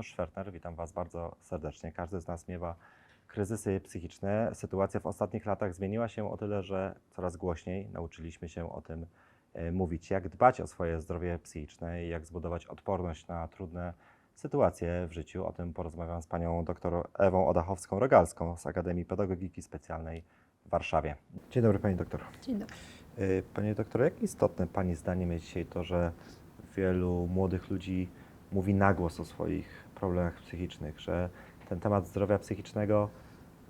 Janusz Szwertner, witam Was bardzo serdecznie. Każdy z nas miewa kryzysy psychiczne. Sytuacja w ostatnich latach zmieniła się o tyle, że coraz głośniej nauczyliśmy się o tym e, mówić, jak dbać o swoje zdrowie psychiczne i jak zbudować odporność na trudne sytuacje w życiu. O tym porozmawiam z panią dr Ewą Odachowską-Rogalską z Akademii Pedagogiki Specjalnej w Warszawie. Dzień dobry pani doktor. Dzień dobry. Y, Panie doktorze, jak istotne Pani zdaniem jest dzisiaj to, że wielu młodych ludzi mówi na głos o swoich problemach psychicznych, że ten temat zdrowia psychicznego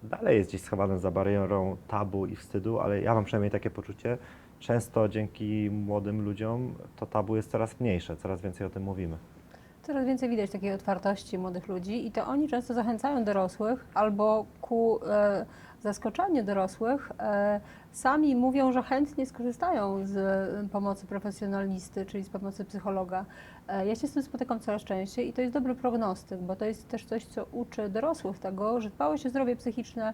dalej jest gdzieś schowany za barierą tabu i wstydu, ale ja mam przynajmniej takie poczucie, często dzięki młodym ludziom to tabu jest coraz mniejsze, coraz więcej o tym mówimy. Coraz więcej widać takiej otwartości młodych ludzi i to oni często zachęcają dorosłych albo ku e, zaskoczeniu dorosłych e, sami mówią, że chętnie skorzystają z e, pomocy profesjonalisty, czyli z pomocy psychologa. E, ja się z tym spotykam coraz częściej i to jest dobry prognostyk, bo to jest też coś, co uczy dorosłych tego, że dbałość o zdrowie psychiczne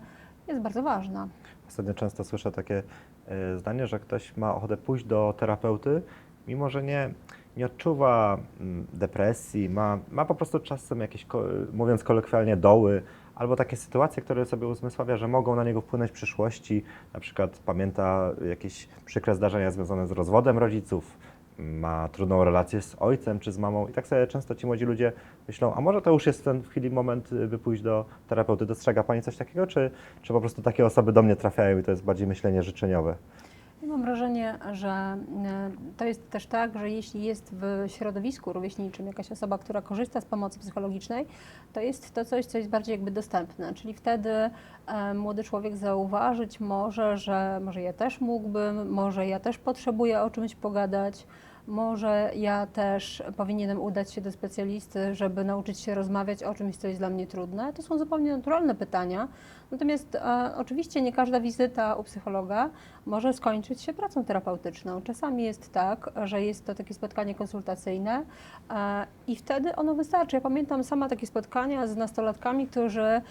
jest bardzo ważna. Ostatnio często słyszę takie e, zdanie, że ktoś ma ochotę pójść do terapeuty, mimo że nie, nie odczuwa mm, depresji, ma, ma po prostu czasem jakieś, mówiąc kolokwialnie, doły, albo takie sytuacje, które sobie uzmysławia, że mogą na niego wpłynąć w przyszłości. Na przykład pamięta jakieś przykre zdarzenia związane z rozwodem rodziców, ma trudną relację z ojcem czy z mamą i tak sobie często ci młodzi ludzie myślą, a może to już jest ten w chwili moment, by pójść do terapeuty. Dostrzega Pani coś takiego, czy, czy po prostu takie osoby do mnie trafiają i to jest bardziej myślenie życzeniowe? Mam wrażenie, że e, to jest też tak, że jeśli jest w środowisku rówieśniczym jakaś osoba, która korzysta z pomocy psychologicznej, to jest to coś, co jest bardziej jakby dostępne. Czyli wtedy e, młody człowiek zauważyć może, że może ja też mógłbym, może ja też potrzebuję o czymś pogadać. Może ja też powinienem udać się do specjalisty, żeby nauczyć się rozmawiać o czymś, co jest dla mnie trudne. To są zupełnie naturalne pytania. Natomiast e, oczywiście nie każda wizyta u psychologa może skończyć się pracą terapeutyczną. Czasami jest tak, że jest to takie spotkanie konsultacyjne e, i wtedy ono wystarczy. Ja pamiętam sama takie spotkania z nastolatkami, którzy e,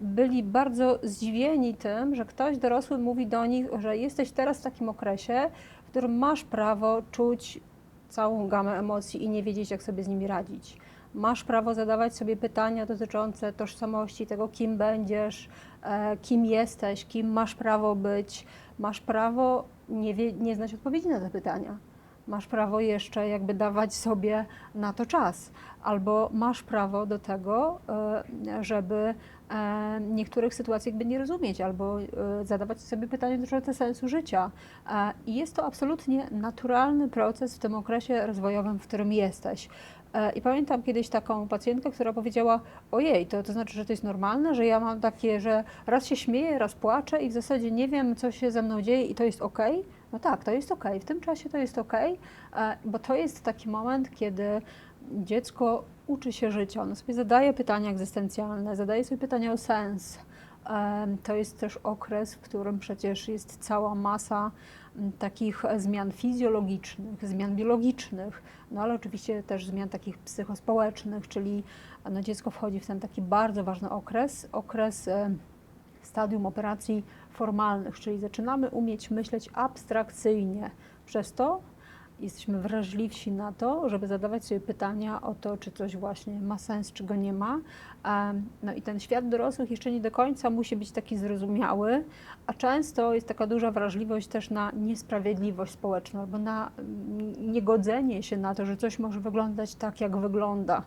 byli bardzo zdziwieni tym, że ktoś dorosły mówi do nich, że jesteś teraz w takim okresie, którym masz prawo czuć całą gamę emocji i nie wiedzieć, jak sobie z nimi radzić. Masz prawo zadawać sobie pytania dotyczące tożsamości, tego, kim będziesz, e, kim jesteś, kim masz prawo być. Masz prawo nie, wie, nie znać odpowiedzi na te pytania. Masz prawo jeszcze jakby dawać sobie na to czas, albo masz prawo do tego, e, żeby niektórych sytuacji jakby nie rozumieć, albo e, zadawać sobie pytania dotyczące sensu życia. E, I jest to absolutnie naturalny proces w tym okresie rozwojowym, w którym jesteś. E, I pamiętam kiedyś taką pacjentkę, która powiedziała: Ojej, to, to znaczy, że to jest normalne, że ja mam takie, że raz się śmieję, raz płaczę i w zasadzie nie wiem, co się ze mną dzieje i to jest ok. No tak, to jest ok. W tym czasie to jest ok, e, bo to jest taki moment, kiedy dziecko uczy się życia. Ono sobie zadaje pytania egzystencjalne, zadaje sobie pytania o sens. To jest też okres, w którym przecież jest cała masa takich zmian fizjologicznych, zmian biologicznych, no ale oczywiście też zmian takich psychospołecznych, czyli no, dziecko wchodzi w ten taki bardzo ważny okres, okres em, stadium operacji formalnych, czyli zaczynamy umieć myśleć abstrakcyjnie. Przez to jesteśmy wrażliwsi na to, żeby zadawać sobie pytania o to, czy coś właśnie ma sens, czy go nie ma. No i ten świat dorosłych jeszcze nie do końca musi być taki zrozumiały, a często jest taka duża wrażliwość też na niesprawiedliwość społeczną albo na mm, niegodzenie się na to, że coś może wyglądać tak, jak wygląda.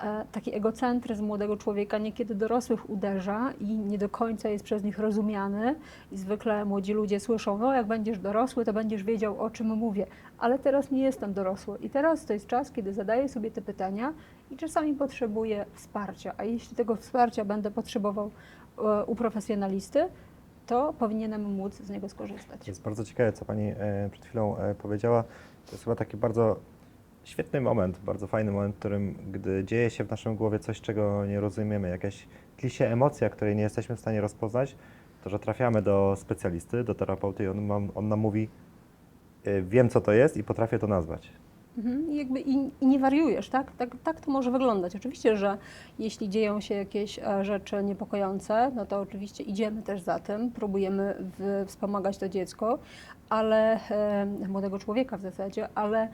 E, Taki egocentryzm młodego człowieka niekiedy dorosłych uderza i nie do końca jest przez nich rozumiany. I zwykle młodzi ludzie słyszą, no jak będziesz dorosły, to będziesz wiedział, o czym mówię. Ale teraz nie jestem dorosły. I teraz to jest czas, kiedy zadaję sobie te pytania i czasami potrzebuję wsparcia. A jeśli tego wsparcia będę potrzebował e, u profesjonalisty, to powinienem móc z niego skorzystać. To jest bardzo ciekawe, co Pani e, przed chwilą powiedziała. To jest chyba taki bardzo świetny moment, bardzo fajny moment, w którym gdy dzieje się w naszym głowie coś, czego nie rozumiemy, jakaś tli się emocja, której nie jesteśmy w stanie rozpoznać, to że trafiamy do specjalisty, do terapeuty i on, nam- on nam mówi, e, wiem co to jest i potrafię to nazwać. Mhm, I, jakby i, I nie wariujesz, tak? tak? Tak to może wyglądać. Oczywiście, że jeśli dzieją się jakieś e, rzeczy niepokojące, no to oczywiście idziemy też za tym, próbujemy w, wspomagać to dziecko, ale e, młodego człowieka w zasadzie, ale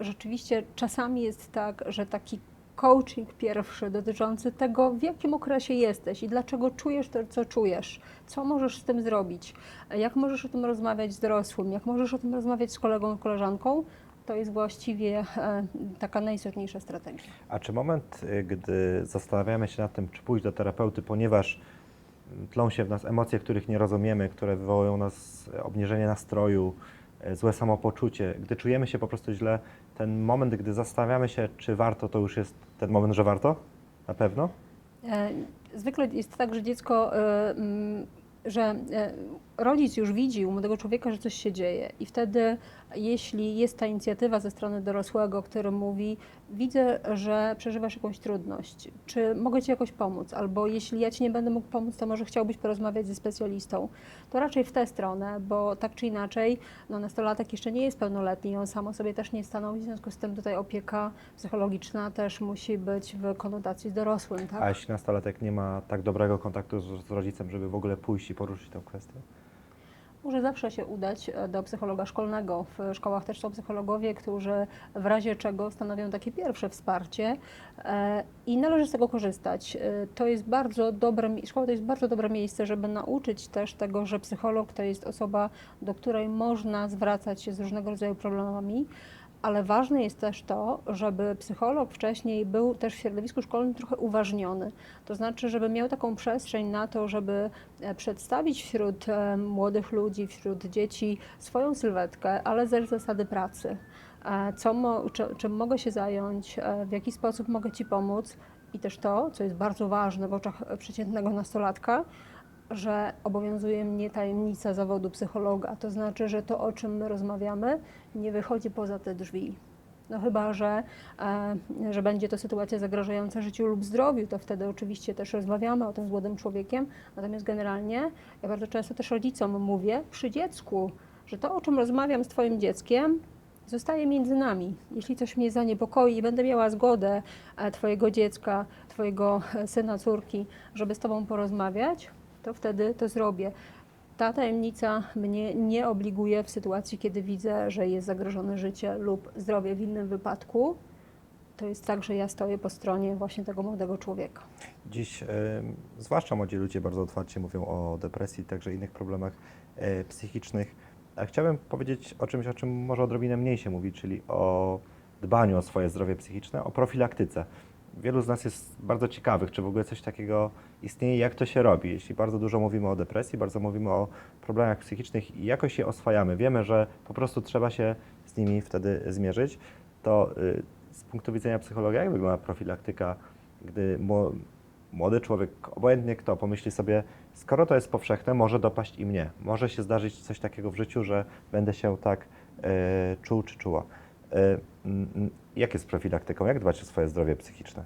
rzeczywiście czasami jest tak, że taki coaching pierwszy dotyczący tego, w jakim okresie jesteś i dlaczego czujesz to, co czujesz, co możesz z tym zrobić, jak możesz o tym rozmawiać z dorosłym, jak możesz o tym rozmawiać z kolegą, koleżanką, to jest właściwie e, taka najistotniejsza strategia. A czy moment, y, gdy zastanawiamy się nad tym, czy pójść do terapeuty, ponieważ mm, tlą się w nas emocje, których nie rozumiemy, które wywołują nas e, obniżenie nastroju, e, złe samopoczucie, gdy czujemy się po prostu źle, ten moment, gdy zastanawiamy się, czy warto, to już jest ten moment, że warto? Na pewno? E, Zwykle jest tak, że dziecko, e, że e, rodzic już widzi u młodego człowieka, że coś się dzieje i wtedy, jeśli jest ta inicjatywa ze strony dorosłego, który mówi, widzę, że przeżywasz jakąś trudność, czy mogę Ci jakoś pomóc, albo jeśli ja Ci nie będę mógł pomóc, to może chciałbyś porozmawiać ze specjalistą, to raczej w tę stronę, bo tak czy inaczej, no nastolatek jeszcze nie jest pełnoletni, on sam o sobie też nie stanowi, w związku z tym tutaj opieka psychologiczna też musi być w konotacji z dorosłym, tak? A jeśli nastolatek nie ma tak dobrego kontaktu z, z rodzicem, żeby w ogóle pójść i poruszyć tę kwestię? Może zawsze się udać e, do psychologa szkolnego. W szkołach też są psychologowie, którzy w razie czego stanowią takie pierwsze wsparcie e, i należy z tego korzystać. E, To jest bardzo dobre, szkoła to jest bardzo dobre miejsce, żeby nauczyć też tego, że psycholog to jest osoba, do której można zwracać się z różnego rodzaju problemami. Ale ważne jest też to, żeby psycholog wcześniej był też w środowisku szkolnym trochę uważniony. To znaczy, żeby miał taką przestrzeń na to, żeby e, przedstawić wśród e, młodych ludzi, wśród dzieci swoją sylwetkę, ale też zasady pracy. E, Co mo, czy, czym mogę się zająć, w jaki sposób mogę Ci pomóc i też to, co jest bardzo ważne w oczach przeciętnego nastolatka, że obowiązuje mnie tajemnica zawodu psychologa. To znaczy, że to, o czym my rozmawiamy, nie wychodzi poza te drzwi. No chyba, że, e, że będzie to sytuacja zagrażająca życiu lub zdrowiu, to wtedy oczywiście też rozmawiamy o tym z młodym człowiekiem. Natomiast generalnie ja bardzo często też rodzicom mówię przy dziecku, że to, o czym rozmawiam z Twoim dzieckiem, zostaje między nami. Jeśli coś mnie zaniepokoi i będę miała zgodę e, Twojego dziecka, Twojego e, syna, córki, żeby z Tobą porozmawiać, to wtedy to zrobię. Ta tajemnica mnie nie obliguje w sytuacji, kiedy widzę, że jest zagrożone życie lub zdrowie w innym wypadku. To jest tak, że ja stoję po stronie właśnie tego młodego człowieka. Dziś, e, zwłaszcza młodzi ludzie, bardzo otwarcie mówią o depresji, także innych problemach e, psychicznych. A chciałbym powiedzieć o czymś, o czym może odrobinę mniej się mówi, czyli o dbaniu o swoje zdrowie psychiczne, o profilaktyce. Wielu z nas jest bardzo ciekawych, czy w ogóle coś takiego istnieje, jak to się robi. Jeśli bardzo dużo mówimy o depresji, bardzo mówimy o problemach psychicznych i jakoś je oswajamy, wiemy, że po prostu trzeba się z nimi wtedy zmierzyć, to y, z punktu widzenia psychologii, jak wygląda profilaktyka, gdy mło- młody człowiek, obojętnie kto, pomyśli sobie, skoro to jest powszechne, może dopaść i mnie. Może się zdarzyć coś takiego w życiu, że będę się tak e, czuł czy czuła. Mm, jak jest z profilaktyką? Jak dbać o swoje zdrowie psychiczne?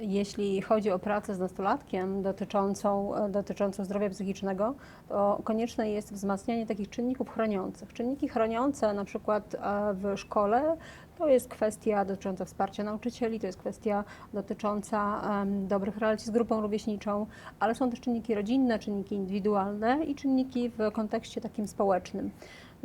Jeśli chodzi o pracę z nastolatkiem dotyczącą, dotyczącą zdrowia psychicznego, to konieczne jest wzmacnianie takich czynników chroniących. Czynniki chroniące na przykład e, w szkole to jest kwestia dotycząca wsparcia nauczycieli, to jest kwestia dotycząca em, dobrych relacji z grupą rówieśniczą, ale są też czynniki rodzinne, czynniki indywidualne i czynniki w kontekście takim społecznym.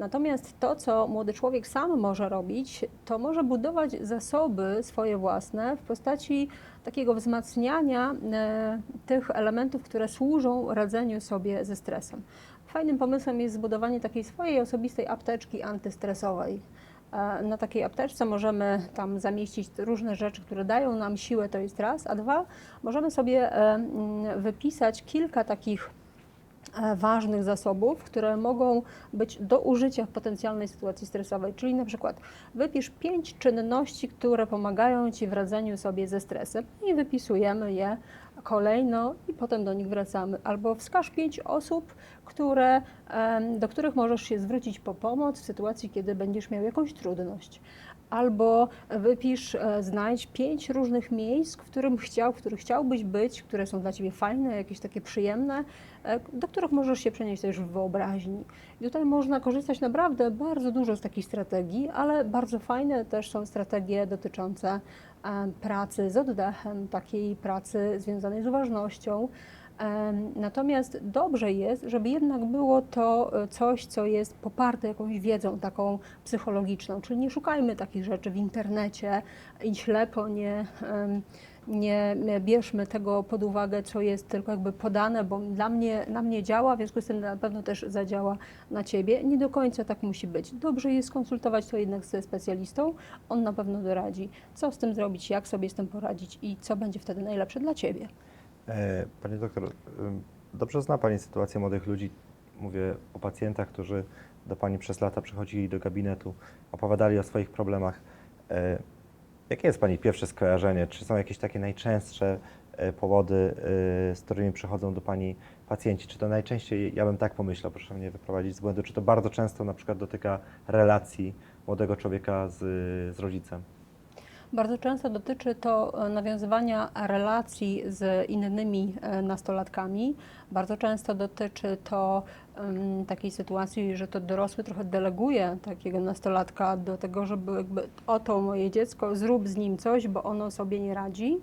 Natomiast to, co młody człowiek sam może robić, to może budować zasoby swoje własne w postaci takiego wzmacniania e, tych elementów, które służą radzeniu sobie ze stresem. Fajnym pomysłem jest zbudowanie takiej swojej osobistej apteczki antystresowej. E, Na takiej apteczce możemy tam zamieścić różne rzeczy, które dają nam siłę, to jest raz, a dwa, możemy sobie e, wypisać kilka takich ważnych zasobów, które mogą być do użycia w potencjalnej sytuacji stresowej. Czyli na przykład wypisz pięć czynności, które pomagają Ci w radzeniu sobie ze stresem i wypisujemy je kolejno i potem do nich wracamy. Albo wskaż pięć osób, które, do których możesz się zwrócić po pomoc w sytuacji, kiedy będziesz miał jakąś trudność. Albo wypisz, e, znajdź pięć różnych miejsc, w, którym chciał, w których chciałbyś być, które są dla Ciebie fajne, jakieś takie przyjemne, e, do których możesz się przenieść też w wyobraźni. I tutaj można korzystać naprawdę bardzo dużo z takich strategii, ale bardzo fajne też są strategie dotyczące e, pracy z oddechem, takiej pracy związanej z uważnością. Natomiast dobrze jest, żeby jednak było to e, coś, co jest poparte jakąś wiedzą taką psychologiczną, czyli nie szukajmy takich rzeczy w internecie i ślepo nie, nie bierzmy tego pod uwagę, co jest tylko jakby podane, bo dla mnie, na mnie działa, w związku z tym na pewno też zadziała na Ciebie. Nie do końca tak musi być. Dobrze jest konsultować to jednak ze specjalistą, on na pewno doradzi, co z tym zrobić, jak sobie z tym poradzić i co będzie wtedy najlepsze dla Ciebie. E, Pani doktor, dobrze zna Pani sytuację młodych ludzi. Mówię o pacjentach, którzy do Pani przez lata przychodzili do gabinetu, opowiadali o swoich problemach. E, Jakie jest Pani pierwsze skojarzenie? Czy są jakieś takie najczęstsze e, powody, z którymi przychodzą do Pani pacjenci? Czy to najczęściej, ja bym tak pomyślał, proszę mnie wyprowadzić z błędu, czy to bardzo często na przykład dotyka relacji młodego człowieka z, z rodzicem? Bardzo często dotyczy to e, nawiązywania relacji z innymi e, nastolatkami. Bardzo często dotyczy to takiej sytuacji, że to dorosły trochę deleguje takiego nastolatka do tego, żeby jakby oto moje dziecko, zrób z nim coś, bo ono sobie nie radzi.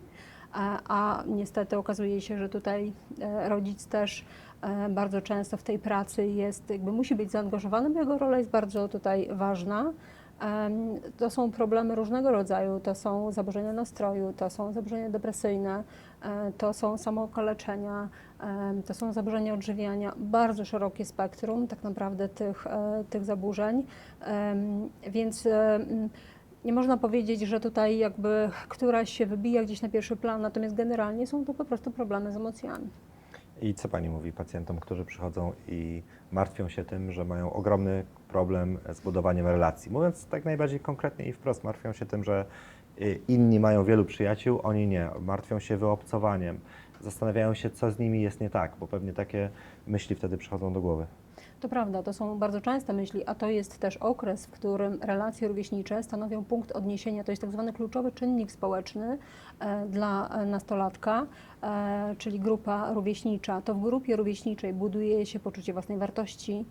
A, a niestety okazuje się, że tutaj e, rodzic też e, bardzo często w tej pracy jest, jakby musi być zaangażowany, bo jego rola jest bardzo tutaj ważna. To są problemy różnego rodzaju, to są zaburzenia nastroju, to są zaburzenia depresyjne, e, to są samookaleczenia, to są zaburzenia odżywiania, bardzo szerokie spektrum tak naprawdę tych, e, tych zaburzeń, więc em, nie można powiedzieć, że tutaj jakby któraś się wybija gdzieś na pierwszy plan, natomiast generalnie są to po prostu problemy z emocjami. I co Pani mówi pacjentom, którzy przychodzą i martwią się tym, że mają ogromny problem z budowaniem relacji? Mówiąc tak najbardziej konkretnie i wprost, martwią się tym, że y, inni mają wielu przyjaciół, oni nie. Martwią się wyobcowaniem. Zastanawiają się, co z nimi jest nie tak, bo pewnie takie myśli wtedy przychodzą do głowy. To prawda, to są bardzo częste myśli, a to jest też okres, w którym relacje rówieśnicze stanowią punkt odniesienia. To jest tak zwany kluczowy czynnik społeczny e, dla e, nastolatka, e, czyli grupa rówieśnicza. To w grupie rówieśniczej buduje się poczucie własnej wartości,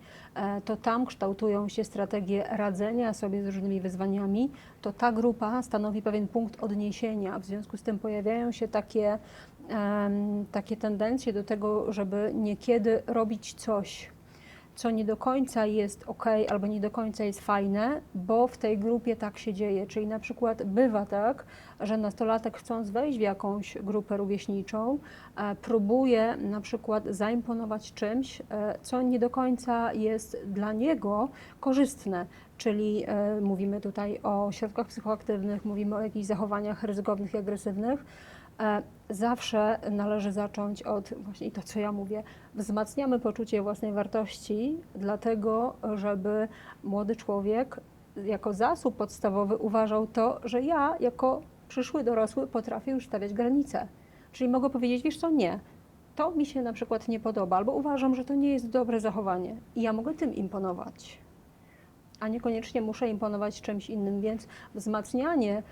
to tam kształtują się strategie radzenia sobie z różnymi wyzwaniami, to ta grupa stanowi pewien punkt odniesienia. W związku z tym pojawiają się takie, takie tendencje do tego, żeby niekiedy robić coś, co nie do końca jest ok, albo nie do końca jest fajne, bo w tej grupie tak się dzieje. Czyli na przykład bywa tak, że nastolatek chcąc wejść w jakąś grupę rówieśniczą, e, próbuje na przykład zaimponować czymś, e, co nie do końca jest dla niego korzystne. Czyli e, mówimy tutaj o środkach psychoaktywnych, mówimy o jakichś zachowaniach ryzykownych i agresywnych. E, Zawsze należy zacząć od właśnie to, co ja mówię. Wzmacniamy poczucie własnej wartości, dlatego, żeby młody człowiek jako zasób podstawowy uważał to, że ja jako przyszły dorosły potrafię już stawiać granice. Czyli mogę powiedzieć, wiesz co, nie, to mi się na przykład nie podoba, albo uważam, że to nie jest dobre zachowanie i ja mogę tym imponować a niekoniecznie muszę imponować czymś innym, więc wzmacnianie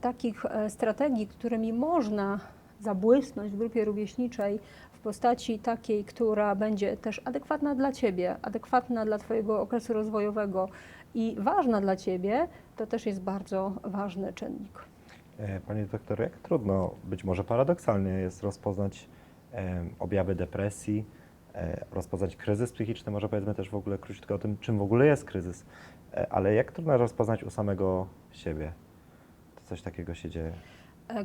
takich e, strategii, którymi można zabłysnąć w grupie rówieśniczej w postaci takiej, która będzie też adekwatna dla Ciebie, adekwatna dla Twojego okresu rozwojowego i ważna dla Ciebie, to też jest bardzo ważny czynnik. E, Panie doktorze, jak trudno, być może paradoksalnie jest rozpoznać objawy depresji, rozpoznać kryzys psychiczny, może powiedzmy też w ogóle króciutko o tym, czym w ogóle jest kryzys, E, ale jak trudno rozpoznać u samego siebie, to coś takiego się dzieje.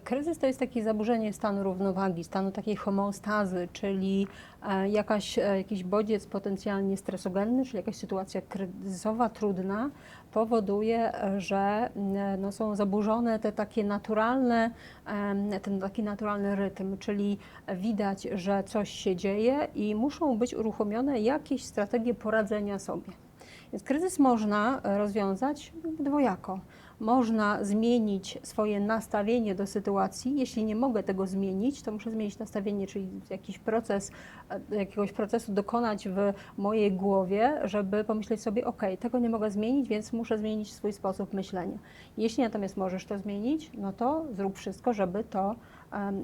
Kryzys to jest takie zaburzenie stanu równowagi, stanu takiej homeostazy, czyli e, jakaś, e, jakiś bodziec potencjalnie stresogenny, czyli jakaś sytuacja kryzysowa, trudna, powoduje, e, że m, no, są zaburzone te takie naturalne, ten taki naturalny rytm, czyli widać, że coś się dzieje i muszą być uruchomione jakieś strategie poradzenia sobie. Więc kryzys można rozwiązać dwojako. Można zmienić swoje nastawienie do sytuacji. Jeśli nie mogę tego zmienić, to muszę zmienić nastawienie, czyli jakiś proces, e, jakiegoś procesu dokonać w mojej głowie, żeby pomyśleć sobie, ok, tego nie mogę zmienić, więc muszę zmienić swój sposób myślenia. Jeśli natomiast możesz to zmienić, no to zrób wszystko, żeby to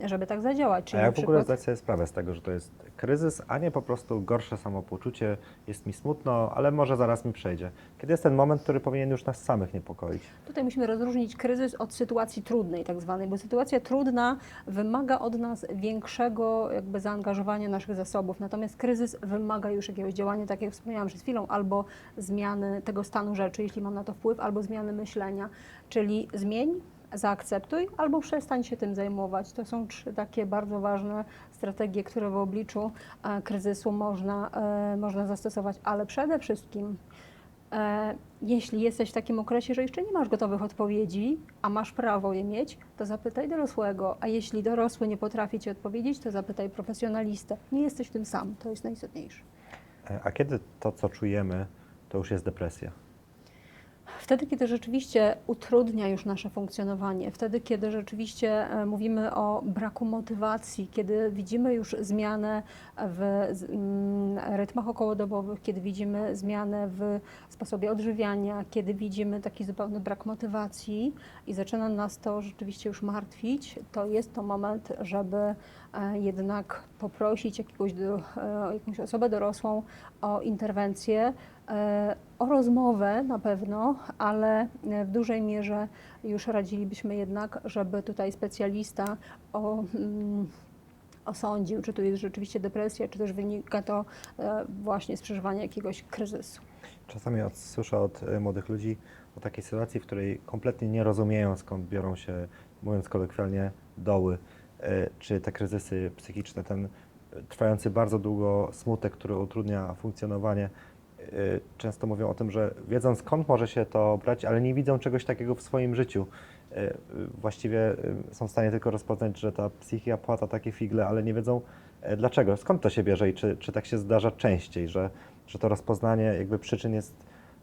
żeby tak zadziałać. A Czyli jak na w ogóle przykład, zdać sobie sprawę z tego, że to jest kryzys, a nie po prostu gorsze samopoczucie, jest mi smutno, ale może zaraz mi przejdzie. Kiedy jest ten moment, który powinien już nas samych niepokoić? Tutaj musimy rozróżnić kryzys od sytuacji trudnej, tak zwanej, bo sytuacja trudna wymaga od nas większego jakby zaangażowania naszych zasobów, natomiast kryzys wymaga już jakiegoś działania, tak jak wspomniałam przed chwilą, albo zmiany tego stanu rzeczy, jeśli mam na to wpływ, albo zmiany myślenia, czyli zmień, zaakceptuj, albo przestań się tym zajmować. To są trzy takie bardzo ważne strategie, które w obliczu e, kryzysu można, e, można zastosować, ale przede wszystkim E, Jeśli jesteś w takim okresie, że jeszcze nie masz gotowych odpowiedzi, a masz prawo je mieć, to zapytaj dorosłego. A jeśli dorosły nie potrafi ci odpowiedzieć, to zapytaj profesjonalistę. Nie jesteś tym sam, to jest najistotniejsze. A kiedy to, co czujemy, to już jest depresja? Wtedy, kiedy rzeczywiście utrudnia już nasze funkcjonowanie, wtedy, kiedy rzeczywiście e, mówimy o braku motywacji, kiedy widzimy już zmianę w mm, rytmach okołodobowych, kiedy widzimy zmianę w sposobie odżywiania, kiedy widzimy taki zupełny brak motywacji i zaczyna nas to rzeczywiście już martwić, to jest to moment, żeby e, jednak poprosić jakiegoś e, jakąś osobę dorosłą o interwencję, o rozmowę na pewno, ale e, w dużej mierze już radzilibyśmy jednak, żeby tutaj specjalista o, mm, osądził, czy to jest rzeczywiście depresja, czy też wynika to e, właśnie z przeżywania jakiegoś kryzysu. Czasami słyszę od e, młodych ludzi o takiej sytuacji, w której kompletnie nie rozumieją, skąd biorą się, mówiąc kolokwialnie, doły, e, czy te kryzysy psychiczne, ten e, trwający bardzo długo smutek, który utrudnia funkcjonowanie. E, Często mówią o tym, że wiedzą skąd może się to brać, ale nie widzą czegoś takiego w swoim życiu. E, Właściwie e, są w stanie tylko rozpoznać, że ta psychika płata takie figle, ale nie wiedzą dlaczego, skąd to się bierze i czy, czy tak się zdarza częściej, że, że to rozpoznanie jakby przyczyn jest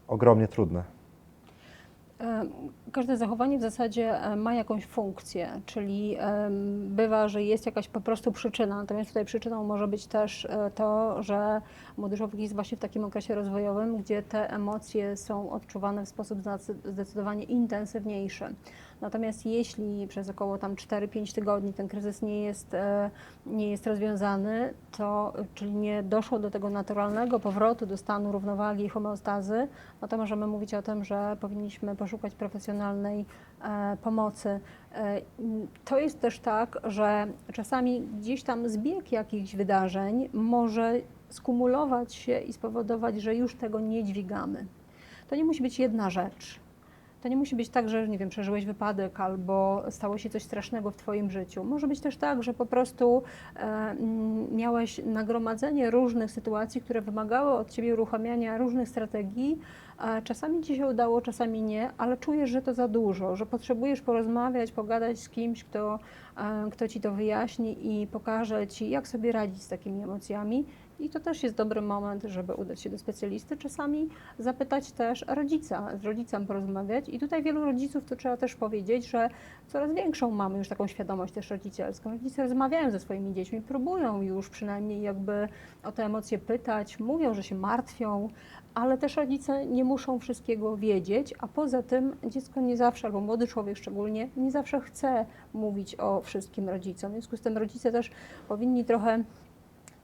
ogromnie trudne. Każde zachowanie w zasadzie e, ma jakąś funkcję, czyli bywa, że jest jakaś po prostu przyczyna, natomiast tutaj przyczyną może być też e, to, że młody człowiek jest właśnie w takim okresie rozwojowym, gdzie te emocje są odczuwane w sposób zdecydowanie intensywniejszy. Natomiast jeśli przez około tam 4-5 tygodni ten kryzys nie jest, e, nie jest rozwiązany, to czyli nie doszło do tego naturalnego powrotu do stanu równowagi i homeostazy, no to możemy mówić o tym, że powinniśmy poszukać profesjonalnej e, pomocy. E, to jest też tak, że czasami gdzieś tam zbieg jakichś wydarzeń może skumulować się i spowodować, że już tego nie dźwigamy. To nie musi być jedna rzecz. To nie musi być tak, że nie wiem, przeżyłeś wypadek albo stało się coś strasznego w Twoim życiu. Może być też tak, że po prostu e, mm, miałeś nagromadzenie różnych sytuacji, które wymagały od Ciebie uruchamiania różnych strategii. E, czasami Ci się udało, czasami nie, ale czujesz, że to za dużo, że potrzebujesz porozmawiać, pogadać z kimś, kto, e, kto Ci to wyjaśni i pokaże Ci, jak sobie radzić z takimi emocjami. I to też jest dobry moment, żeby udać się do specjalisty. Czasami zapytać też rodzica, z rodzicem porozmawiać. I tutaj wielu rodziców, to trzeba też powiedzieć, że coraz większą mamy już taką świadomość też rodzicielską. Rodzice rozmawiają ze swoimi dziećmi, próbują już przynajmniej jakby o te emocje pytać, mówią, że się martwią, ale też rodzice nie muszą wszystkiego wiedzieć, a poza tym dziecko nie zawsze, albo młody człowiek szczególnie, nie zawsze chce mówić o wszystkim rodzicom. W związku z tym rodzice też powinni trochę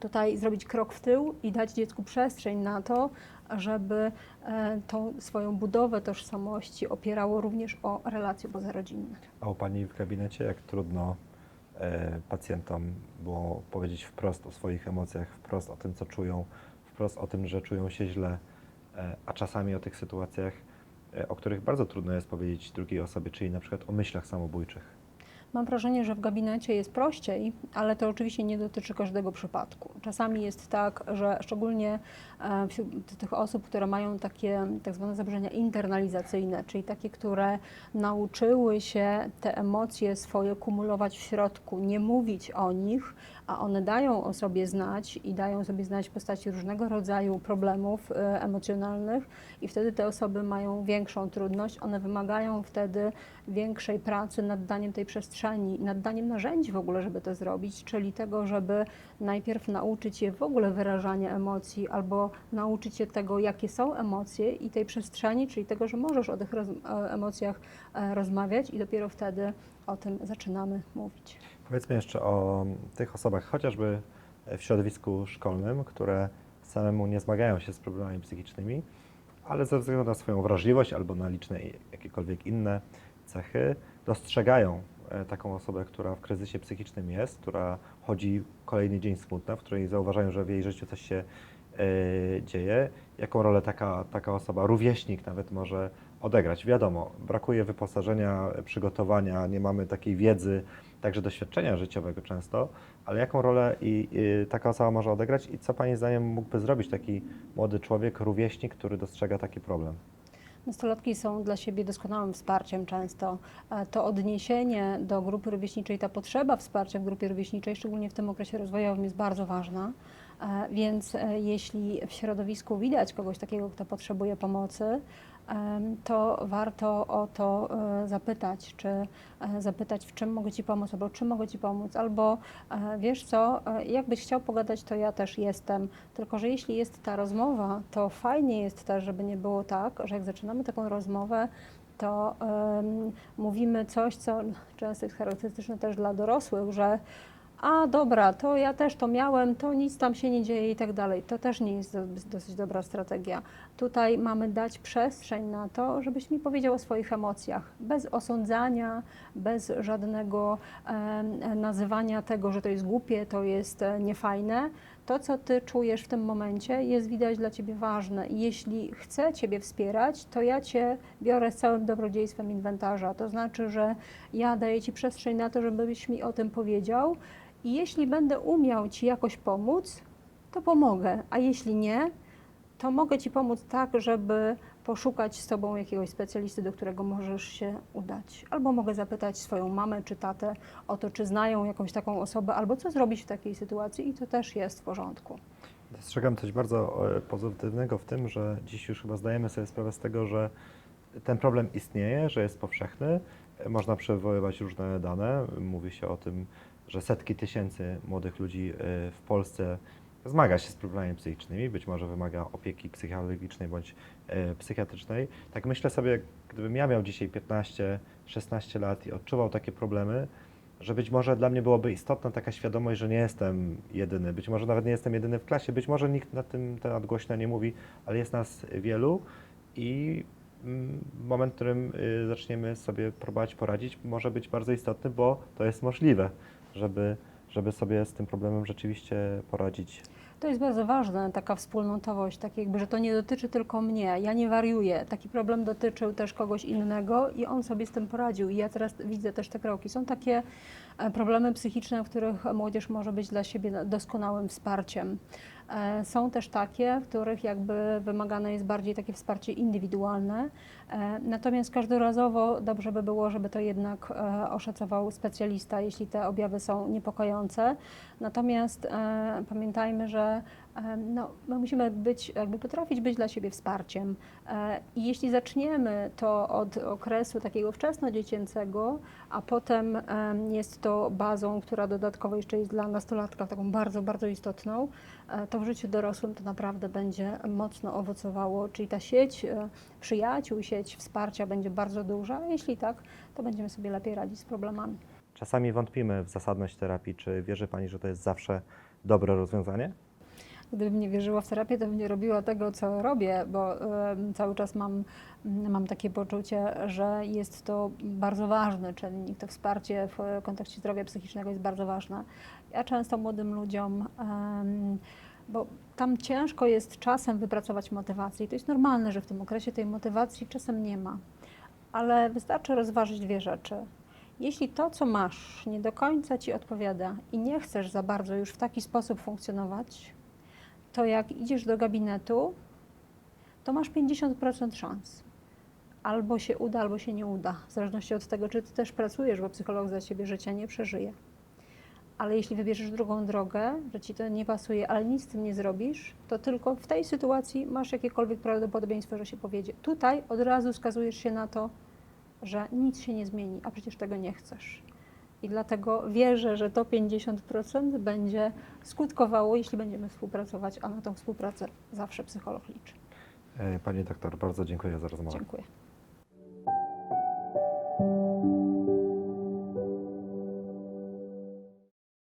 tutaj zrobić krok w tył i dać dziecku przestrzeń na to, żeby e, tą swoją budowę tożsamości opierało również o relacje pozarodzinne. A u Pani w gabinecie jak trudno e, pacjentom było powiedzieć wprost o swoich emocjach, wprost o tym, co czują, wprost o tym, że czują się źle, e, a czasami o tych sytuacjach, o których bardzo trudno jest powiedzieć drugiej osobie, czyli na przykład o myślach samobójczych. Mam wrażenie, że w gabinecie jest prościej, ale to oczywiście nie dotyczy każdego przypadku. Czasami jest tak, że szczególnie e, wśród tych osób, które mają takie tak zwane zaburzenia internalizacyjne, czyli takie, które nauczyły się te emocje swoje kumulować w środku, nie mówić o nich, a one dają o sobie znać i dają sobie znać w postaci różnego rodzaju problemów e, emocjonalnych i wtedy te osoby mają większą trudność, one wymagają wtedy większej pracy nad daniem tej przestrzeni nad daniem narzędzi w ogóle, żeby to zrobić, czyli tego, żeby najpierw nauczyć się w ogóle wyrażania emocji albo nauczyć się tego, jakie są emocje i tej przestrzeni, czyli tego, że możesz o tych roz, e, emocjach e, rozmawiać i dopiero wtedy o tym zaczynamy mówić. Powiedzmy jeszcze o tych osobach, chociażby w środowisku szkolnym, które samemu nie zmagają się z problemami psychicznymi, ale ze względu na swoją wrażliwość albo na liczne jakiekolwiek inne cechy, dostrzegają e, taką osobę, która w kryzysie psychicznym jest, która chodzi kolejny dzień smutna, w której zauważają, że w jej życiu coś się dzieje. Jaką rolę taka, taka osoba, rówieśnik nawet może odegrać? Wiadomo, brakuje wyposażenia, przygotowania, nie mamy takiej wiedzy, także doświadczenia życiowego często, ale jaką rolę i, i taka osoba może odegrać i co Pani zdaniem mógłby zrobić taki młody człowiek, rówieśnik, który dostrzega taki problem? Nastolatki są dla siebie doskonałym wsparciem często. To odniesienie do grupy rówieśniczej, ta potrzeba wsparcia w grupie rówieśniczej, szczególnie w tym okresie rozwojowym, jest bardzo ważna. E, Więc e, jeśli w środowisku widać kogoś takiego, kto potrzebuje pomocy, to warto o to e, zapytać, czy zapytać, w czym mogę Ci pomóc, albo czym mogę Ci pomóc, albo wiesz co, jakbyś chciał pogadać, to ja też jestem. Tylko, że jeśli jest ta rozmowa, to fajnie jest też, żeby nie było tak, że jak zaczynamy taką rozmowę, to em, mówimy coś, co często jest charakterystyczne też dla dorosłych, że a dobra, to ja też to miałem, to nic tam się nie dzieje i tak dalej. To też nie jest do- dosyć dobra strategia. Tutaj mamy dać przestrzeń na to, żebyś mi powiedział o swoich emocjach, bez osądzania, bez żadnego em, nazywania tego, że to jest głupie, to jest e, niefajne. To, co ty czujesz w tym momencie, jest widać dla ciebie ważne. Jeśli chcę ciebie wspierać, to ja cię biorę z całym dobrodziejstwem inwentarza. To znaczy, że ja daję ci przestrzeń na to, żebyś mi o tym powiedział. I jeśli będę umiał ci jakoś pomóc, to pomogę. A jeśli nie, to mogę ci pomóc tak, żeby poszukać z tobą jakiegoś specjalisty, do którego możesz się udać. Albo mogę zapytać swoją mamę czy tatę o to, czy znają jakąś taką osobę, albo co zrobić w takiej sytuacji i to też jest w porządku. Dostrzegam coś bardzo e, pozytywnego w tym, że dziś już chyba zdajemy sobie sprawę z tego, że ten problem istnieje, że jest powszechny. E, Można przywoływać różne dane. Mówi się o tym, że setki tysięcy młodych ludzi e, w Polsce zmaga się z problemami psychicznymi, być może wymaga opieki psychologicznej bądź e, psychiatrycznej. Tak myślę sobie, gdybym ja miał dzisiaj 15-16 lat i odczuwał takie problemy, że być może dla mnie byłoby istotna taka świadomość, że nie jestem jedyny, być może nawet nie jestem jedyny w klasie, być może nikt na tym temat głośno nie mówi, ale jest nas wielu i moment, w którym y, zaczniemy sobie próbować poradzić, może być bardzo istotny, bo to jest możliwe, żeby, żeby sobie z tym problemem rzeczywiście poradzić. To jest bardzo ważne, taka wspólnotowość, tak jakby, że to nie dotyczy tylko mnie, ja nie wariuję. Taki problem dotyczył też kogoś innego i on sobie z tym poradził. I ja teraz widzę też te kroki. Są takie e, problemy psychiczne, w których młodzież może być dla siebie doskonałym wsparciem. E, Są też takie, w których jakby wymagane jest bardziej takie wsparcie indywidualne. E, Natomiast każdorazowo dobrze by było, żeby to jednak e, oszacował specjalista, jeśli te objawy są niepokojące. Natomiast pamiętajmy, że no, my musimy być, jakby potrafić być dla siebie wsparciem. E, I jeśli zaczniemy to od okresu takiego wczesnodziecięcego, a potem em, jest to bazą, która dodatkowo jeszcze jest dla nastolatka taką bardzo, bardzo istotną, e, to w życiu dorosłym to naprawdę będzie mocno owocowało. Czyli ta sieć e, przyjaciół, sieć wsparcia będzie bardzo duża. a Jeśli tak, to będziemy sobie lepiej radzić z problemami. Czasami wątpimy w zasadność terapii. Czy wierzy Pani, że to jest zawsze dobre rozwiązanie? Gdybym nie wierzyła w terapię, to bym nie robiła tego, co robię, bo cały czas mam, mam takie poczucie, że jest to bardzo ważny czynnik. To wsparcie w kontekście zdrowia psychicznego jest bardzo ważne. Ja często młodym ludziom, bo tam ciężko jest czasem wypracować motywację. I to jest normalne, że w tym okresie tej motywacji czasem nie ma. Ale wystarczy rozważyć dwie rzeczy. Jeśli to, co masz, nie do końca ci odpowiada i nie chcesz za bardzo już w taki sposób funkcjonować, to jak idziesz do gabinetu, to masz 50% szans. Albo się uda, albo się nie uda, w zależności od tego, czy ty też pracujesz, bo psycholog za ciebie życia nie przeżyje. Ale jeśli wybierzesz drugą drogę, że ci to nie pasuje, ale nic z tym nie zrobisz, to tylko w tej sytuacji masz jakiekolwiek prawdopodobieństwo, że się powiedzie. Tutaj od razu skazujesz się na to, że nic się nie zmieni, a przecież tego nie chcesz. I dlatego wierzę, że to 50% będzie skutkowało, jeśli będziemy współpracować, a na tą współpracę zawsze psycholog liczy. E, pani doktor, bardzo dziękuję za rozmowę. Dziękuję.